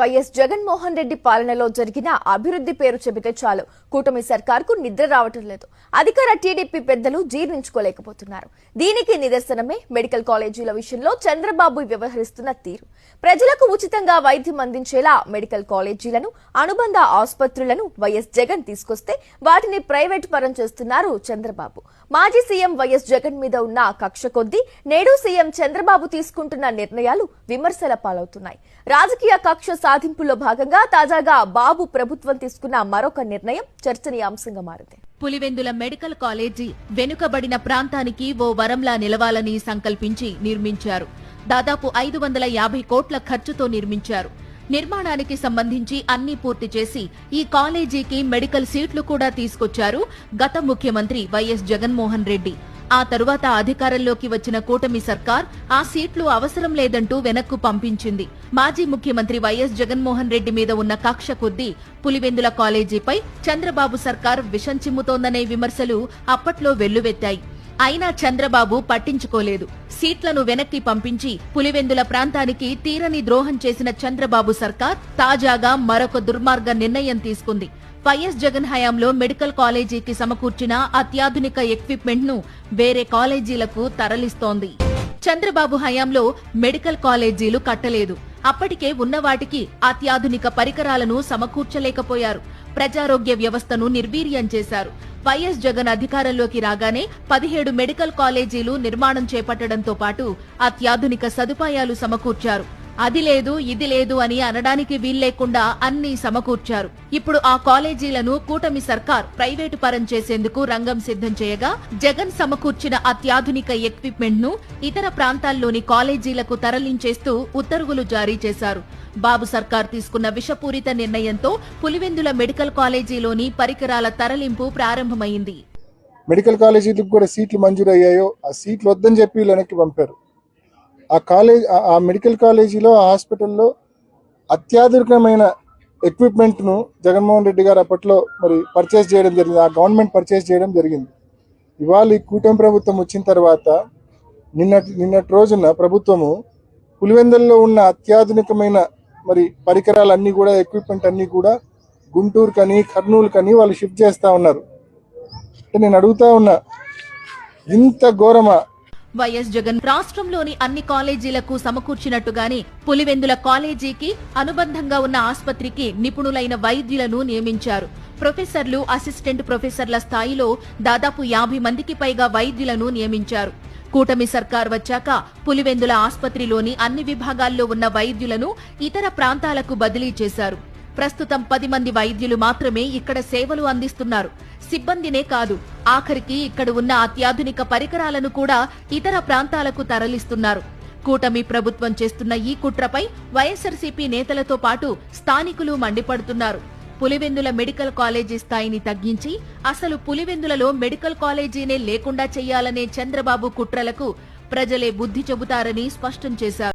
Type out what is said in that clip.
YS Jaganmohan Reddy పాలనలో జరిగిన అభివృద్ధి పేరు చెబితే చాలు. కూటమి సర్కార్కు నిద్ర రావటం లేదు. అధికార టీడీపీ పెద్దలు జీర్ణించుకోలేకపోతున్నారు. దీనికి నిదర్శనమే మెడికల్ కాలేజీల విషయంలో చంద్రబాబు వ్యవహరిస్తున్న తీరు. ప్రజలకు ఉచితంగా వైద్యం అందించేలా మెడికల్ కాలేజీలను అనుబంధ ఆసుపత్రులను వైఎస్ జగన్ తీసుకొస్తే వాటిని ప్రైవేట్ పరం చేస్తున్నారు చంద్రబాబు. మాజీ సీఎం వైఎస్ జగన్ మీద ఉన్న కక్ష కొద్దీ నేడు సీఎం చంద్రబాబు తీసుకుంటున్న నిర్ణయాలు విమర్శల పాలవుతున్నాయి. రాజకీయ కక్ష సాధింపులో భాగంగా తాజాగా బాబు ప్రభుత్వం తీసుకున్న మరొక నిర్ణయం చర్చనీయాంశంగా మారింది. పులివెందుల మెడికల్ కాలేజీ వెనుకబడిన ప్రాంతానికి ఓ వరంలా నిలవాలని సంకల్పించి నిర్మించారు. దాదాపు ఐదు వందల యాభై కోట్ల ఖర్చుతో నిర్మించారు. నిర్మాణానికి సంబంధించి అన్ని పూర్తి చేసి ఈ కాలేజీకి మెడికల్ సీట్లు కూడా తీసుకొచ్చారు గత ముఖ్యమంత్రి వైఎస్ జగన్మోహన్ రెడ్డి. ఆ తరువాత అధికారంలోకి వచ్చిన కూటమి సర్కార్ ఆ సీట్లు అవసరం లేదంటూ వెనక్కు పంపించింది. మాజీ ముఖ్యమంత్రి వైఎస్ జగన్మోహన్ రెడ్డి మీద ఉన్న కక్ష కొద్దీ పులివెందుల కాలేజీపై చంద్రబాబు సర్కార్ విషం చిమ్ముతోందనే విమర్శలు అప్పట్లో వెల్లువెత్తాయి. అయినా చంద్రబాబు పట్టించుకోలేదు. సీట్లను వెనక్కి పంపించి పులివెందుల ప్రాంతానికి తీరని ద్రోహం చేసిన చంద్రబాబు సర్కార్ తాజాగా మరొక దుర్మార్గ నిర్ణయం తీసుకుంది. వైఎస్ జగన్ హయాంలో మెడికల్ కాలేజీకి సమకూర్చిన అత్యాధునిక ఎక్విప్మెంట్ను వేరే కాలేజీలకు తరలిస్తోంది. చంద్రబాబు హయాంలో మెడికల్ కాలేజీలు కట్టలేదు. అప్పటికే ఉన్న వాటికి అత్యాధునిక పరికరాలను సమకూర్చలేకపోయారు. ప్రజారోగ్య వ్యవస్థను నిర్వీర్యం చేశారు. వైఎస్ జగన్ అధికారంలోకి రాగానే పదిహేడు మెడికల్ కాలేజీలు నిర్మాణం చేపట్టడంతో పాటు అత్యాధునిక సదుపాయాలు సమకూర్చారు. అది లేదు ఇది లేదు అని అనడానికి వీల్లేకుండా అన్ని సమకూర్చారు. ఇప్పుడు ఆ కాలేజీలను కూటమి సర్కార్ ప్రైవేటు పరం చేసేందుకు రంగం సిద్ధం చేయగా జగన్ సమకూర్చిన అత్యాధునిక ఎక్విప్మెంట్ను ఇతర ప్రాంతాల్లోని కాలేజీలకు తరలించేస్తూ ఉత్తర్వులు జారీ చేశారు. బాబు సర్కార్ తీసుకున్న విషపూరిత నిర్ణయంతో పులివెందుల మెడికల్ కాలేజీలోని పరికరాల తరలింపు ప్రారంభమైంది. మెడికల్ కాలేజీలకు కూడా సీట్లు మంజూరు అయ్యాయో ఆ సీట్లు వద్దని చెప్పి వెనక్కి పంపారు. ఆ కాలేజ్ ఆ- మెడికల్ కాలేజీలో ఆ హాస్పిటల్లో అత్యాధునికమైన ఎక్విప్మెంట్ను జగన్మోహన్ రెడ్డి గారు అప్పట్లో మరి పర్చేస్ చేయడం జరిగింది. ఆ గవర్నమెంట్ పర్చేస్ చేయడం జరిగింది. ఇవాళ ఈ కూటమి ప్రభుత్వం వచ్చిన తర్వాత నిన్నటి నిన్నటి రోజున ప్రభుత్వము పులివెందల్లో ఉన్న అత్యాధునికమైన మరి పరికరాలన్నీ కూడా ఎక్విప్మెంట్ అన్నీ కూడా గుంటూరు కానీ కర్నూలు కానీ వాళ్ళు షిఫ్ట్ చేస్తూ ఉన్నారు. అంటే నేను అడుగుతా ఉన్నా ఇంత ఘోరమా వైఎస్ జగన్ రాష్ట్రంలోని అన్ని కాలేజీలకు సమకూర్చినట్టుగానే పులివెందుల కాలేజీకి అనుబంధంగా ఉన్న ఆసుపత్రికి నిపుణులైన వైద్యులను నియమించారు. ప్రొఫెసర్లు అసిస్టెంట్ ప్రొఫెసర్ల స్థాయిలో దాదాపు యాభై మందికి పైగా వైద్యులను నియమించారు. కూటమి సర్కార్ వచ్చాక పులివెందుల ఆసుపత్రిలోని అన్ని విభాగాల్లో ఉన్న వైద్యులను ఇతర ప్రాంతాలకు బదిలీ చేశారు. ప్రస్తుతం పది మంది వైద్యులు మాత్రమే ఇక్కడ సేవలు అందిస్తున్నారు. సిబ్బందినే కాదు ఆఖరికి ఇక్కడ ఉన్న అత్యాధునిక పరికరాలను కూడా ఇతర ప్రాంతాలకు తరలిస్తున్నారు. కూటమి ప్రభుత్వం చేస్తున్న ఈ కుట్రపై వైఎస్ఆర్సీపీ నేతలతో పాటు స్థానికులు మండిపడుతున్నారు. పులివెందుల మెడికల్ కాలేజీ స్థాయిని తగ్గించి అసలు పులివెందులలో మెడికల్ కాలేజీనే లేకుండా చేయాలనే చంద్రబాబు కుట్రలకు ప్రజలే బుద్ధి చెబుతారని స్పష్టం చేశారు.